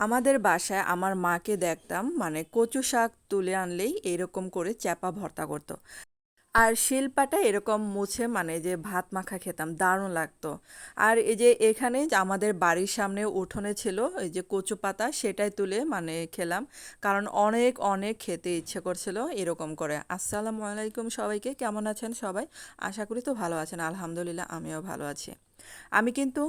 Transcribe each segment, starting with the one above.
আমাদের বাসায় আমার মাকে দেখতাম মানে কচু শাক তুলে আনলেই এরকম করে চ্যাপা ভর্তা করতো। আর শিলপাটা এরকম মুছে মানে যে ভাত মাখা খেতাম, দারুণ লাগতো। আর এই যে এখানে আমাদের বাড়ির সামনে উঠোনে ছিল এই যে কচু পাতা, সেটাই তুলে মানে খেলাম। কারণ অনেক অনেক খেতে ইচ্ছে করছিল এরকম করে। আসসালামু আলাইকুম সবাইকে, কেমন আছেন সবাই? আশা করি তো ভালো আছেন, আলহামদুলিল্লাহ আমিও ভালো আছি। আমি কিন্তু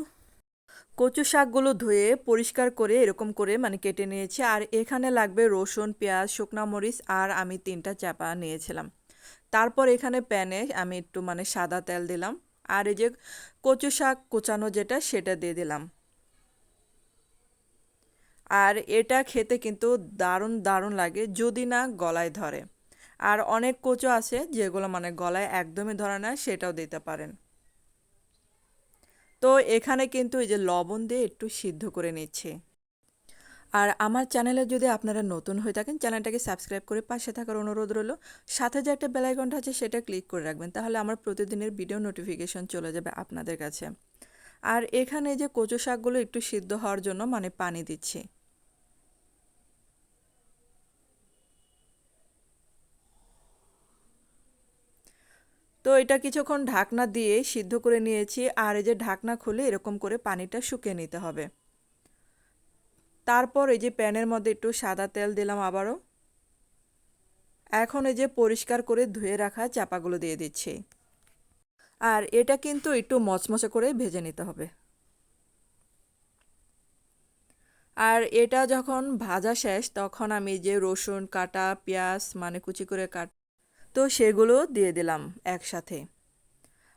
কচু শাকগুলো ধুয়ে পরিষ্কার করে এরকম করে মানে কেটে নিয়েছি। আর এখানে লাগবে রসুন, পেঁয়াজ, শুকনা মরিচ আর আমি তিনটা চাপা নিয়েছিলাম। তারপর এখানে প্যানে আমি একটু মানে সাদা তেল দিলাম। আর এই যে কচু শাক কুচানো যেটা, সেটা দিয়ে দিলাম। আর এটা খেতে কিন্তু দারুণ দারুণ লাগে, যদি না গলায় ধরে। আর অনেক কচু আছে যেগুলো মানে গলায় একদমই ধরে না, সেটাও দিতে পারেন। তো এখানে কিন্তু এই যে লবণ দিয়ে একটু সিদ্ধ করে নিচ্ছে। আর আমার চ্যানেলে যদি আপনারা নতুন হয়ে থাকেন, চ্যানেলটাকে সাবস্ক্রাইব করে পাশে থাকার অনুরোধ রইল। সাথে যে একটা বেলাইকনটা আছে, সেটা ক্লিক করে রাখবেন, তাহলে আমার প্রতিদিনের ভিডিও নোটিফিকেশন চলে যাবে আপনাদের কাছে। আর এখানে যে কচু শাকগুলো একটু সিদ্ধ হওয়ার জন্য মানে পানি দিচ্ছি। তো এটা কিছুক্ষণ ঢাকনা দিয়ে সিদ্ধ করে নিয়েছি আর এই যে ঢাকনা খুলে এরকম করে পানিটা শুকিয়ে নিতে হবে। তারপর এই যে প্যানের মধ্যে একটু সাদা তেল দিলাম আবারও। এখন এই যে পরিষ্কার করে ধুয়ে রাখা চাপাগুলো দিয়ে দিচ্ছি। আর এটা কিন্তু একটু মচমচে করে ভেজে নিতে হবে। আর এটা যখন ভাজা শেষ তখন আমি যে রসুন, কাটা, পেঁয়াজ মানে কুচি করে কাট তো সেগুলো দিয়ে দিলাম একসাথে।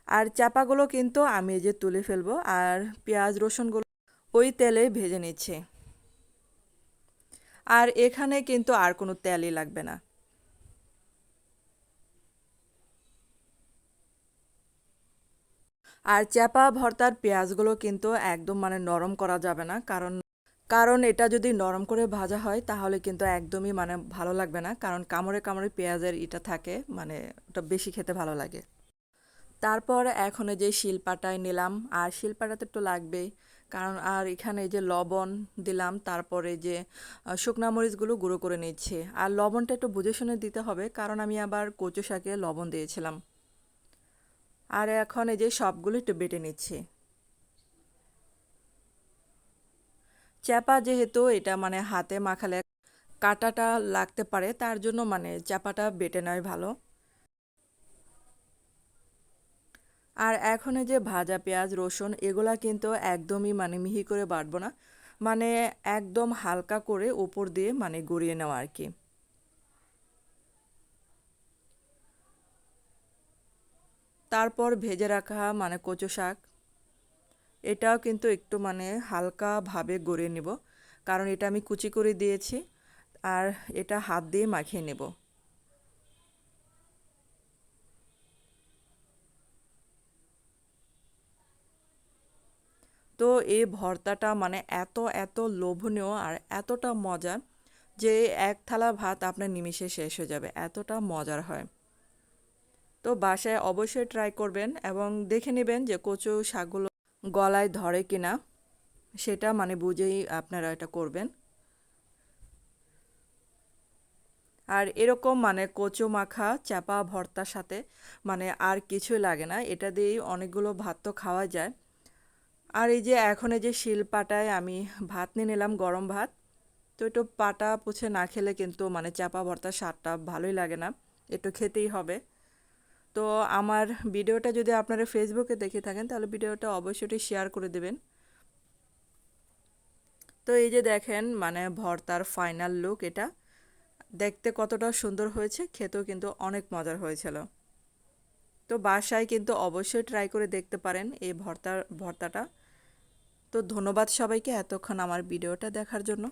আর চাপাগুলো কিন্তু আমি যে তুলে ফেলব, আর পেঁয়াজ, রসুনগুলো ওই তেলে ভেজে নিচ্ছে। আর এখানে কিন্তু আর কোনো তেলই লাগবে না। আর চাপা, ভর্তার পেঁয়াজগুলো কিন্তু একদম মানে নরম করা যাবে না, কারণ কারণ এটা যদি নরম করে ভাজা হয়, তাহলে কিন্তু একদমই মানে ভালো লাগবে না। কারণ কামড়ে কামড়ে পেঁয়াজের এটা থাকে মানে ওটা বেশি খেতে ভালো লাগে। তারপর এখন যে শিলপাটায় নিলাম। আর শিলপাটাতে একটু লাগবেই কারণ আর এখানে যে লবণ দিলাম, তারপরে যে শুকনা মরিচগুলো গুঁড়ো করে নিচ্ছি। আর লবণটা একটু বুঝে শুনে দিতে হবে, কারণ আমি আবার কচু শাকে লবণ দিয়েছিলাম। আর এখন এই যে সবগুলো একটু বেটে নিচ্ছি। চ্যাপা যেহেতু এটা মানে হাতে মাখালে কাটাটা লাগতে পারে, তার জন্য মানে চাপাটা বেটে নেয় ভালো। আর এখন যে ভাজা পেঁয়াজ, রসুন, এগুলা কিন্তু একদমই মানে মিহি করে বাটবো না মানে একদম হালকা করে উপর দিয়ে মানে গড়িয়ে নেওয়া আর কি। তারপর ভেজে রাখা মানে কচু শাক এটাও কিন্তু একটু মানে হালকাভাবে গড়িয়ে নেব। কারণ এটা আমি কুচি করে দিয়েছি আর এটা হাত দিয়ে মাখিয়ে নেব। তো এই ভর্তাটা মানে এত এত লোভনীয় আর এতটা মজা যে এক থালা ভাত আপনার নিমিষে শেষ হয়ে যাবে। এতটা মজার হয়। তো বাসায় অবশ্যই ট্রাই করবেন এবং দেখে নেবেন যে কচু শাকগুলো গলায় ধরে কিনা, সেটা মানে বুঝেই আপনারা এটা করবেন। আর এরকম মানে কচু মাখা, চাপা ভর্তার সাথে মানে আর কিছুই লাগে না, এটা দিয়েই অনেকগুলো ভাত তো খাওয়া যায়। আর এই যে এখন এই যে শিল পাটায় আমি ভাত নিয়ে নিলাম, গরম ভাত, তো একটু পাটা পুছে না খেলে কিন্তু মানে চাপা ভর্তার স্বাদটা ভালোই লাগে না, একটু খেতেই হবে। তো আমার ভিডিওটা যদি আপনারা ফেসবুকে দেখে থাকেন, তাহলে ভিডিওটা অবশ্যই শেয়ার করে দেবেন। তো এই যে দেখেন মানে ভর্তার ফাইনাল লুক এটা। দেখতে কতটা সুন্দর হয়েছে, খেতেও কিন্তু অনেক মজার হয়েছিল। তো বাসায় কিন্তু অবশ্যই ট্রাই করে দেখতে পারেন এই ভর্তার, ভর্তাটা। তো ধন্যবাদ সবাইকে এতক্ষণ আমার ভিডিওটা দেখার জন্য।